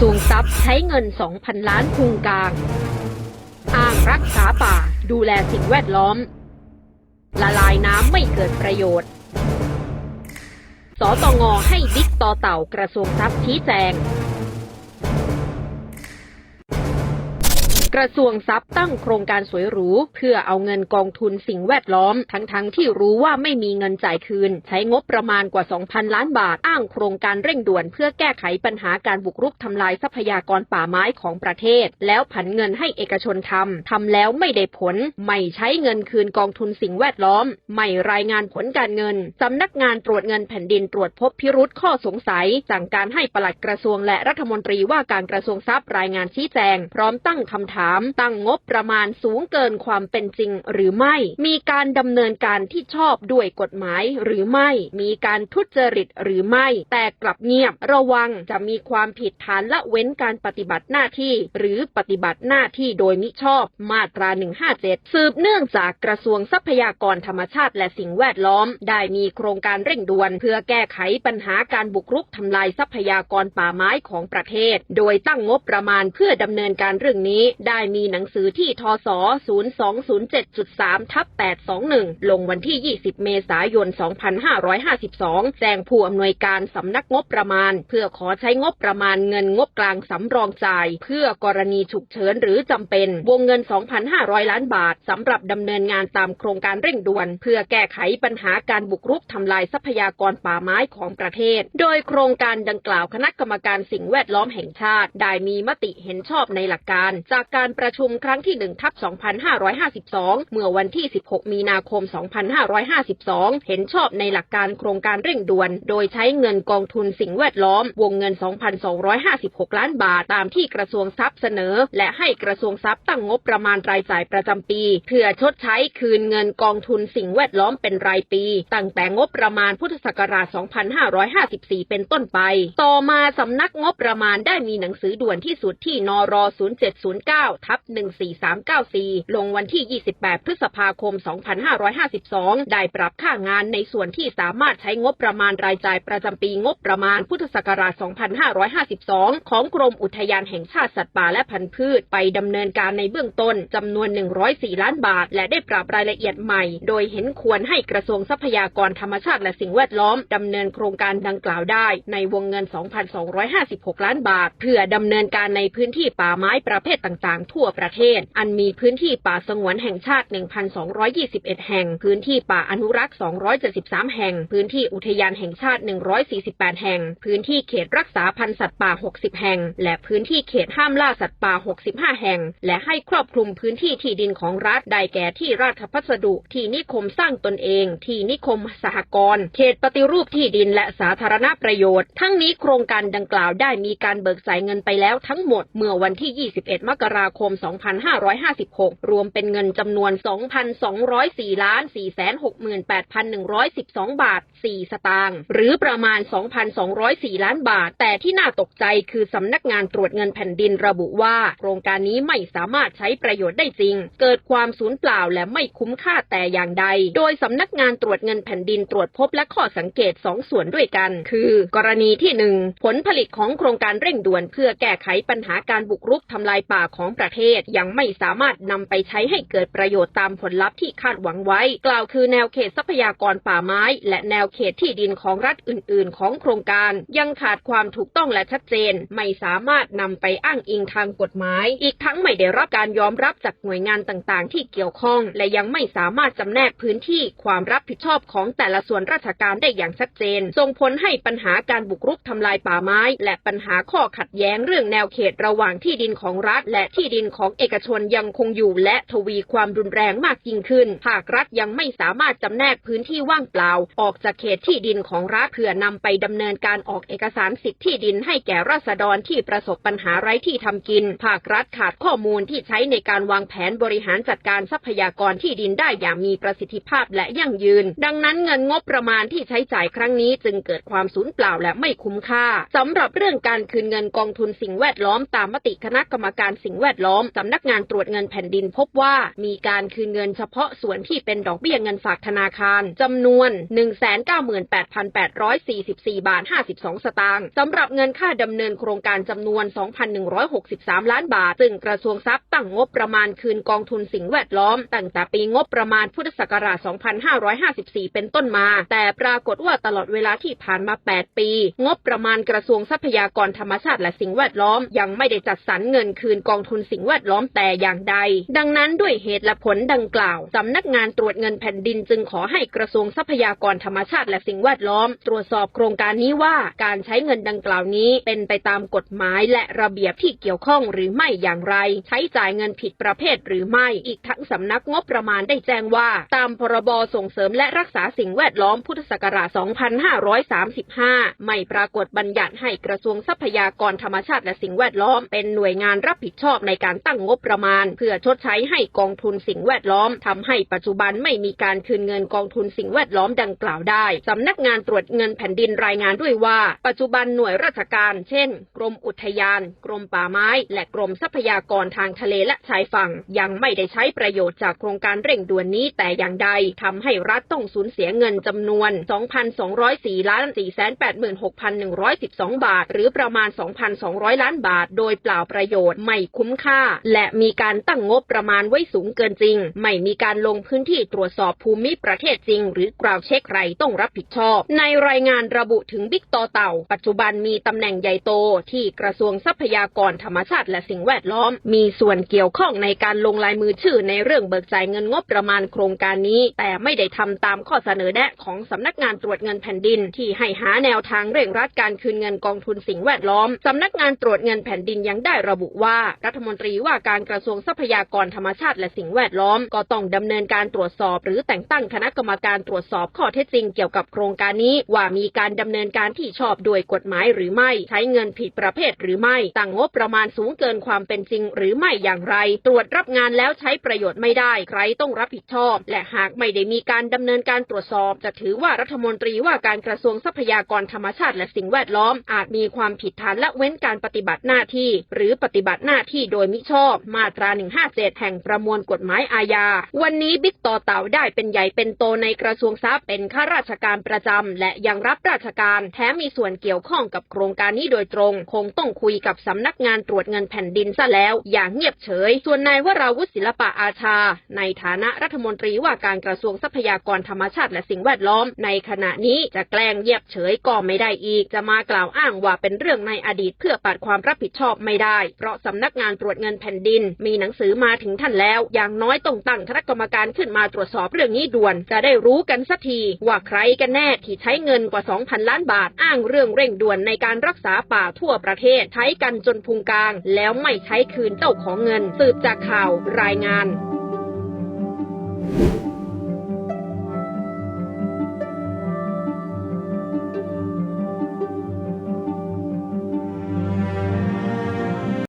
ทรวงทรัพย์ใช้เงิน 2,000 ล้านพุงกลางอ้างรักษาป่าดูแลสิ่งแวดล้อม ละลายน้ำไม่เกิดประโยชน์ สตงให้บิ๊กต่อเต่ากระทรวงทรัพย์ชี้แจง กระทรวงทรัพย์ตั้งโครงการสวยหรู เพื่อเอาเงินกองทุนสิ่งแวดล้อม ทั้งๆทที่รู้ว่าไม่มีเงินจ่ายคืน ใช้งบประมาณกว่า 2,000 ล้านบาท อ้างโครงการเร่งด่วน เพื่อแก้ไขปัญหาการบุกรุกทำลายทรัพยากรป่าไม้ของประเทศ แล้วผันเงินให้เอกชนทำทำแล้วไม่ได้ผล ไม่ใช้เงินคืนกองทุนสิ่งแวดล้อม ไม่รายงานผลการเงินสำนักงานตรวจเงินแผ่นดินตรวจพบพิรุษข้อสงสัยสั่งการให้ปลัดกระทรวงและรัฐมนตรีว่าการกระทรวงทรัพย์รายงานชี้แจง พร้อมตั้งคำถามาม ตั้งงบประมาณสูงเกินความเป็นจริงหรือไม่ มีการดำเนินการที่ชอบด้วยกฎหมายหรือไม่ มีการทุจริตหรือไม่ แต่กลับเงียบระวังจะมีความผิดฐานละเว้นการปฏิบัติหน้าที่ หรือปฏิบัติหน้าที่โดยมิชอบมาตรา 157 สืบเนื่องจากกระทรวงทรัพยากรธรรมชาติและสิ่งแวดล้อม ได้มีโครงการเร่งด่วน เพื่อแก้ไขปัญหาการบุกรุกทำลายทรัพยากรป่าไม้ของประเทศ โดยตั้งงบประมาณเพื่อดำเนินการเรื่องนี้ได้มีหนังสือที่ทศ0207.3ทับ821 ลงวันที่ 20 เมษายน 2552 แจ้งผู้อำนวยการสำนักงบประมาณ เพื่อขอใช้งบประมาณเงินงบกลางสำรองจ่าย เพื่อกรณีฉุกเฉินหรือจำเป็น วงเงิน 2,500 ล้านบาทสำหรับดำเนินงานตามโครงการเร่งด่วน เพื่อแก้ไขปัญหาการบุกรุกทำลายทรัพยากรป่าไม้ของประเทศ โดยโครงการดังกล่าวคณะกรรมการสิ่งแวดล้อมแห่งชาติ ได้มีมติเห็นชอบในหลักการ จากการประชุมครั้งที่1ทับ2552 เมื่อวันที่ 16 มีนาคม 2552 เห็นชอบในหลักการโครงการเร่งด่วน โดยใช้เงินกองทุนสิ่งแวดล้อม วงเงิน 2,256 ล้านบาทตามที่กระทรวงทรัพย์เสนอ และให้กระทรวงทรัพย์ตั้งงบประมาณรายจ่ายประจำปี เพื่อชดใช้คืนเงินกองทุนสิ่งแวดล้อมเป็นรายปี ตั้งแต่งบประมาณพุทธศักราช 2554 เป็นต้นไป ต่อมาสำนักงบประมาณได้มีหนังสือด่วนที่สุดที่นร 0709ทับ14394 ลงวันที่ 28 พฤษภาคม 2552 ได้ปรับค่างานในส่วนที่สามารถใช้งบประมาณรายจ่ายประจำปีงบประมาณพุทธศักราช 2552 ของกรมอุทยานแห่งชาติสัตว์ป่าและพันธุ์พืช ไปดำเนินการในเบื้องต้นจำนวน 104 ล้านบาท และได้ปรับรายละเอียดใหม่ โดยเห็นควรให้กระทรวงทรัพยากรธรรมชาติและสิ่งแวดล้อมดำเนินโครงการดังกล่าวได้ ในวงเงิน 2,256 ล้านบาท เพื่อดำเนินการในพื้นที่ป่าไม้ประเภทต่างๆทั่วประเทศ อันมีพื้นที่ป่าสงวนแห่งชาติ 1,221 แห่ง พื้นที่ป่าอนุรักษ์ 273 แห่ง พื้นที่อุทยานแห่งชาติ 148 แห่ง พื้นที่เขตรักษาพันธุ์สัตว์ป่า 60 แห่ง และพื้นที่เขตห้ามล่าสัตว์ป่า 65 แห่ง และให้ครอบคลุมพื้นที่ที่ดินของรัฐ ได้แก่ที่ราชพัสดุ ที่นิคมสร้างตนเอง ที่นิคมสหกรณ์ เขตปฏิรูปที่ดินและสาธารณประโยชน์ ทั้งนี้โครงการดังกล่าวได้มีการเบิกจ่ายเงินไปแล้วทั้งหมดเมื่อวันที่ 21 มกราคม 2556 รวมเป็นเงินจำนวน 2,204ล้าน468,112 บาท 4 สตางค์หรือประมาณ 2,204 ล้านบาท แต่ที่น่าตกใจคือสำนักงานตรวจเงินแผ่นดินระบุว่า โครงการนี้ไม่สามารถใช้ประโยชน์ได้จริง เกิดความสูญเปล่าและไม่คุ้มค่าแต่อย่างใด โดยสำนักงานตรวจเงินแผ่นดินตรวจพบและข้อสังเกต 2 ส่วนด้วยกัน คือ กรณีที่ 1 ผลผลิตของโครงการเร่งด่วน เพื่อแก้ไขปัญหาการบุกรุกทำลายป่าของประเทศยังไม่สามารถนำไปใช้ให้เกิดประโยชน์ตามผลลัพธ์ที่คาดหวังไว้ กล่าวคือแนวเขตทรัพยากรป่าไม้ และแนวเขตที่ดินของรัฐอื่น ๆ ของโครงการ ยังขาดความถูกต้องและชัดเจน ไม่สามารถนำไปอ้างอิงทางกฎหมาย อีกทั้งไม่ได้รับการยอมรับจากหน่วยงานต่าง ๆ ที่เกี่ยวข้อง และยังไม่สามารถจำแนกพื้นที่ความรับผิดชอบของแต่ละส่วนราชการได้อย่างชัดเจน ส่งผลให้ปัญหาการบุกรุกทำลายป่าไม้ และปัญหาข้อขัดแย้งเรื่องแนวเขตระหว่างที่ดินของรัฐ และที่ที่ดินของเอกชนยังคงอยู่และทวีความรุนแรงมากยิ่งขึ้นภาครัฐยังไม่สามารถจำแนกพื้นที่ว่างเปล่า ออกจากเขตที่ดินของรัฐเพื่อนำไปดำเนินการออกเอกสารสิทธิที่ดินให้แก่ราษฎรที่ประสบปัญหาไร้ที่ทำกิน ภาครัฐขาดข้อมูลที่ใช้ในการวางแผนบริหารจัดการทรัพยากรที่ดินได้อย่างมีประสิทธิภาพและยั่งยืน ดังนั้นเงินงบประมาณที่ใช้จ่ายครั้งนี้จึงเกิดความสูญเปล่าและไม่คุ้มค่าสำหรับเรื่องการคืนเงินกองทุนสิ่งแวดล้อมตามมติคณะกรรมการสิ่งแวดดล้อมสำนักงานตรวจเงินแผ่นดินพบว่ามีการคืนเงินเฉพาะส่วนที่เป็นดอกเบี้ยเงินฝากธนาคารจำนวน 198,844 บาท 52 สตางค์สำหรับเงินค่าดำเนินโครงการจำนวน 2,163 ล้านบาท ซึ่งกระทรวงทรัพย์ตั้งงบประมาณคืนกองทุนสิ่งแวดล้อม ตั้งแต่ปีงบประมาณพุทธศักราช 2554 เป็นต้นมา แต่ปรากฏว่าตลอดเวลาที่ผ่านมา 8 ปี งบประมาณกระทรวงทรัพยากรธรรมชาติและสิ่งแวดล้อม ยังไม่ได้จัดสรรเงินคืนกองทุนสิ่งแวดล้อมแต่อย่างใด ดังนั้นด้วยเหตุและผลดังกล่าว สำนักงานตรวจเงินแผ่นดินจึงขอให้กระทรวงทรัพยากรธรรมชาติและสิ่งแวดล้อม ตรวจสอบโครงการนี้ว่าการใช้เงินดังกล่าวนี้เป็นไปตามกฎหมายและระเบียบที่เกี่ยวข้องหรือไม่อย่างไร ใช้จ่ายเงินผิดประเภทหรือไม่ อีกทั้งสำนักงบประมาณได้แจ้งว่า ตามพรบส่งเสริมและรักษาสิ่งแวดล้อมพุทธศักราช 2535 ไม่ปรากฏบัญญัติให้กระทรวงทรัพยากรธรรมชาติและสิ่งแวดล้อม เป็นหน่วยงานรับผิดชอบในการตั้งงบประมาณ เพื่อชดใช้ให้กองทุนสิ่งแวดล้อมทำให้ปัจจุบันไม่มีการคืนเงินกองทุนสิ่งแวดล้อมดังกล่าวได้สำนักงานตรวจเงินแผ่นดินรายงานด้วยว่า ปัจจุบันหน่วยราชการ เช่น กรมอุทยาน กรมป่าไม้ และกรมทรัพยากรทางทะเลและชายฝั่ง ยังไม่ได้ใช้ประโยชน์จากโครงการเร่งด่วนนี้แต่อย่างใดทำให้รัฐต้องสูญเสียเงินจำนวน 2,204ล้าน486,112 บาท หรือประมาณ 2,200 ล้านบาท โดยเปล่าประโยชน์ไม่คุ้มค่า และมีการตั้งงบประมาณไว้สูงเกินจริง ไม่มีการลงพื้นที่ตรวจสอบภูมิประเทศจริง หรือกราวเช็คใครต้องรับผิดชอบ ในรายงานระบุถึงบิ๊กต่อเต่า ปัจจุบันมีตำแหน่งใหญ่โตที่กระทรวงทรัพยากรธรรมชาติและสิ่งแวดล้อม มีส่วนเกี่ยวข้องในการลงลายมือชื่อในเรื่องเบิกจ่ายเงินงบประมาณโครงการนี้ แต่ไม่ได้ทำตามข้อเสนอแนะของสำนักงานตรวจเงินแผ่นดิน ที่ให้หาแนวทางเร่งรัดการคืนเงินกองทุนสิ่งแวดล้อมสำนักงานตรวจเงินแผ่นดินยังได้ระบุว่ารัฐมมนตรีว่าการกระทรวงทรัพยากรธรรมชาติและสิ่งแวดล้อม ก็ต้องดำเนินการตรวจสอบ หรือแต่งตั้งคณะกรรมการตรวจสอบข้อเท็จจริงเกี่ยวกับโครงการนี้ ว่ามีการดำเนินการที่ชอบโดยกฎหมายหรือไม่ ใช้เงินผิดประเภทหรือไม่ตั้งงบประมาณสูงเกินความเป็นจริง หรือไม่อย่างไร ตรวจรับงานแล้วใช้ประโยชน์ไม่ได้ใครต้องรับผิดชอบ และหากไม่ได้มีการดำเนินการตรวจสอบ จะถือว่ารัฐมนตรีว่าการกระทรวงทรัพยากรธรรมชาติและสิ่งแวดล้อม อาจมีความผิดฐานละเว้นการปฏิบัติหน้าที่ หรือปฏิบัติหน้าที่โดยมิชอบมาตรา 157 แห่งประมวลกฎหมายอาญา วันนี้บิ๊กต่อเต่าได้เป็นใหญ่เป็นโตในกระทรวงทรัพย์เป็นข้าราชการประจำ และยังรับราชการแถมมีส่วนเกี่ยวข้องกับโครงการนี้โดยตรง คงต้องคุยกับสำนักงานตรวจเงินแผ่นดินซะแล้ว อย่างเงียบเฉย ส่วนนายวราวุฒิศิลปะอาชา ในฐานะรัฐมนตรีว่าการกระทรวงทรัพยากรธรรมชาติและสิ่งแวดล้อม ในขณะนี้จะแกล้งเงียบเฉยก็ไม่ได้อีก จะมากล่าวอ้างว่าเป็นเรื่องในอดีตเพื่อปัดความรับผิดชอบไม่ได้ เพราะสำนักงานตรวจเงินแผ่นดิน มีหนังสือมาถึงท่านแล้ว อย่างน้อยต้องตั้งคณะกรรมการขึ้นมาตรวจสอบเรื่องนี้ด่วน จะได้รู้กันสักทีว่าใครกันแน่ที่ใช้เงินกว่า 2,000 ล้านบาท อ้างเรื่องเร่งด่วนในการรักษาป่าทั่วประเทศ ใช้กันจนพุงกลาง แล้วไม่ใช้คืนเจ้าของเงิน สืบจากข่าวรายงาน